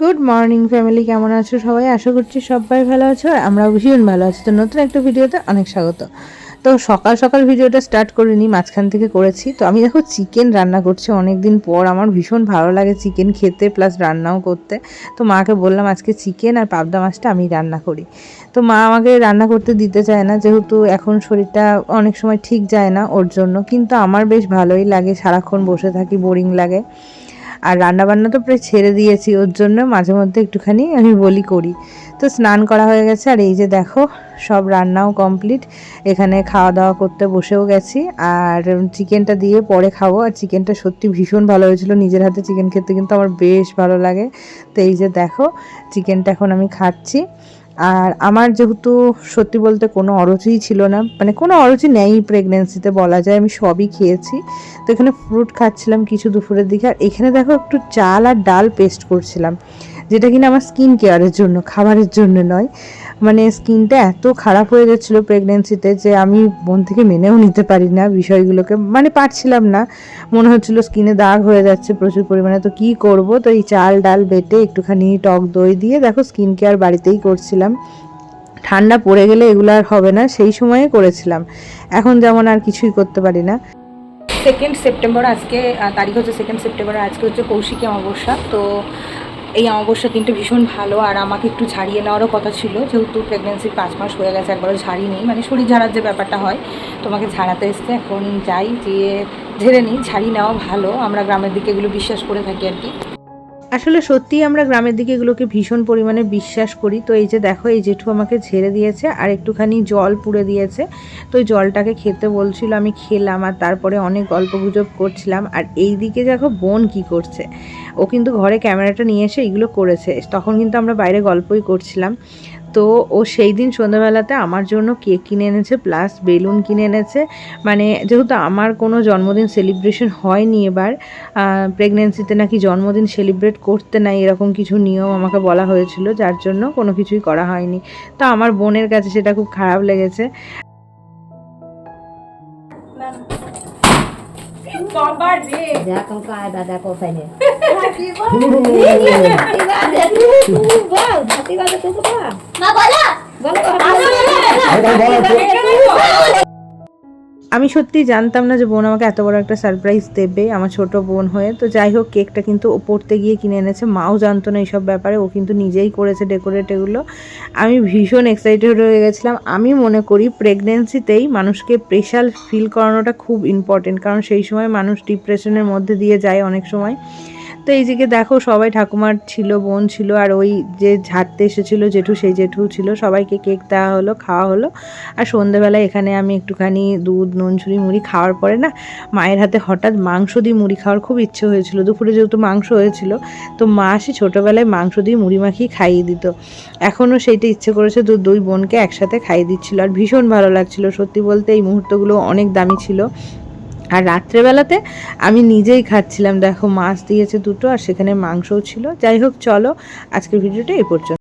Good morning family কেমন আছো সবাই? আশা করছি সবাই ভালো আছো আর আমরা ভীষণ ভালো আছি। তো নতুন একটা ভিডিওতে অনেক স্বাগত। তো সকাল সকাল ভিডিওটা স্টার্ট করিনি, মাঝখান থেকে করেছি। তো আমি দেখো চিকেন রান্না করছি অনেক দিন পর। আমার ভীষণ ভালো লাগে চিকেন খেতে প্লাস রান্নাও করতে। তো মাকে বললাম আজকে চিকেন আর পাবদা মাছটা আমি রান্না করি। তো মা আমাকে রান্না করতে দিতে চায় না, যেহেতু এখন শরীরটা অনেক সময় ঠিক যায় না ওর জন্য। কিন্তু আমার বেশ ভালোই লাগে, সারাক্ষণ বসে থাকি বোরিং লাগে। আর রান্নাবান্না তো প্রায় ছেড়ে দিয়েছি, ওর জন্য মাঝে মধ্যে একটুখানি আমি বলি করি। তো স্নান করা হয়ে গেছে, আর এই যে দেখো, সব রান্নাও কমপ্লিট। এখানে খাওয়া দাওয়া করতে বসেও গেছি, আর চিকেনটা দিয়ে পরে খাব। আর চিকেনটা সত্যি ভীষণ ভালো হয়েছিল, নিজের হাতে চিকেন খেতে কিন্তু আমার বেশ ভালো লাগে। তো এই যে দেখো, চিকেনটা এখন আমি খাচ্ছি। আর আমার যেহেতু সত্যি বলতে কোনো অরুচিই ছিল না মানে কোনো অরুচি নেই প্রেগনেন্সিতে বলা যায়, আমি সবই খেয়েছি। তো এখানে ফ্রুট খাচ্ছিলাম কিছু দুপুরের দিকে, আর এখানে দেখো একটু চাল আর ডাল পেস্ট করছিলাম, যেটা কিনা আমার স্কিন কেয়ারের জন্য, খাবারের জন্য নয়। মানে স্কিনটা এত খারাপ হয়ে যাচ্ছিল প্রেগনেন্সিতে যে আমি মন থেকে মেনেও নিতে পারি না বিষয়গুলোকে। মানে পারছিলাম না। মনে হচ্ছিল স্কিনে দাগ হয়ে যাচ্ছে প্রচুর পরিমাণে। তো কি করব? তো এই চাল ডাল বেটে একটুখানি টক দই দিয়ে দেখো স্কিন কেয়ার বাড়িতেই করছিলাম। ঠান্ডা পড়ে গেলে এগুলো আর হবে না, সেই সময়ে করেছিলাম। এখন যেমন আর কিছুই করতে পারি না। সেকেন্ড সেপ্টেম্বর আজকে তারিখ হচ্ছে সেকেন্ড সেপ্টেম্বর আজকে হচ্ছে কৌশিকী অমাবস্যা। তো এই অমাবস্যা দিনটা ভীষণ ভালো, আর আমাকে একটু ঝাড়িয়ে নেওয়ারও কথা ছিল, যেহেতু প্রেগনেন্সির পাঁচ মাস হয়ে গেছে, একবারও ঝাড়ি নেই মানে শরীর ঝাড়ার যে ব্যাপারটা হয়, তোমাকে ঝাড়াতে এসছে, এখন যাই দিয়ে ঝেড়ে নিই, ঝাড়ি নেওয়া ভালো, আমরা গ্রামের দিকে এগুলো বিশ্বাস করে থাকি আর কি। আসলে সত্যিই আমরা গ্রামের দিকে এগুলোকে ভীষণ পরিমাণে বিশ্বাস করি, তো এই যে দেখো, এই জেঠু আমাকে ঝেড়ে দিয়েছে, আর একটুখানি জল পুড়ে দিয়েছে, তো ওই জলটাকে খেতে বলছিল, আমি খেলাম, আর তারপরে অনেক গল্প গুজব করছিলাম, আর এই দিকে দেখো বোন কি করছে ও কিন্তু ঘরে ক্যামেরাটা নিয়ে এসে এগুলো করেছে। তখন কিন্তু আমরা বাইরে গল্পই করছিলাম। তো ও সেই দিন সন্ধ্যাবেলাতে আমার জন্য কেক কিনে এনেছে প্লাস বেলুন কিনে এনেছে। মানে যেহেতু আমার কোনো জন্মদিন সেলিব্রেশন হয়নি এবার প্রেগনেন্সিতে নাকি জন্মদিন সেলিব্রেট করতে নাই এরকম কিছু নিয়ম আমাকে বলা হয়েছিল যার জন্য কোনো কিছুই করা হয়নি। তো আমার বোনের কাছে সেটা খুব খারাপ লেগেছে। বাবা রে দেখো তাইলে আমি সত্যি জানতাম না যে বোন আমাকে এত বড় একটা সারপ্রাইজ দেবে, আমার ছোট বোন হয়ে। তো যাই হোক, কেকটা কিন্তু ও পড়তে গিয়ে কিনে এনেছে, মাও জানতো না এইসব ব্যাপারে, ও কিন্তু নিজেই করেছে ডেকোরেট এগুলো। আমি ভীষণ এক্সাইটেড হয়ে গেছিলাম। আমি মনে করি প্রেগনেন্সিতেই মানুষকে প্রেশার ফিল করানোটা খুব ইম্পর্টেন্ট কারণ সেই সময় মানুষ ডিপ্রেশনের মধ্যে দিয়ে যায় অনেক সময়। তো এই দিকে দেখো, সবাই ঠাকুমার ছিল, বোন ছিল, আর ওই যে ঝাড়তে এসেছিল, জেঠু, সেই জেঠু ছিল, সবাইকে কেক দেওয়া হলো, খাওয়া হলো। আর সন্ধেবেলায় এখানে আমি একটুখানি দুধ, নুন ছুরি মুড়ি খাওয়ার পরে না, মায়ের হাতে হঠাৎ মাংস দিয়ে মুড়ি খাওয়ার খুব ইচ্ছে হয়েছিল। দুপুরে যেহেতু মাংস হয়েছিল, তো মা সে ছোটোবেলায় মাংস দিয়ে মুড়ি মাখিয়ে খাইয়ে দিত। এখনও সেইটা ইচ্ছে করেছে তো দুই বোনকে একসাথে খাইয়ে দিচ্ছিল। আর ভীষণ ভালো লাগছিল, সত্যি বলতে এই মুহূর্তগুলো অনেক দামি ছিল। আর রাত্রেবেলাতে আমি নিজেই খাচ্ছিলাম। দেখো মাছ দিয়েছে দুটো আর সেখানে মাংসও ছিল। যাই হোক, চলো আজকের ভিডিওটা এই পর্যন্ত।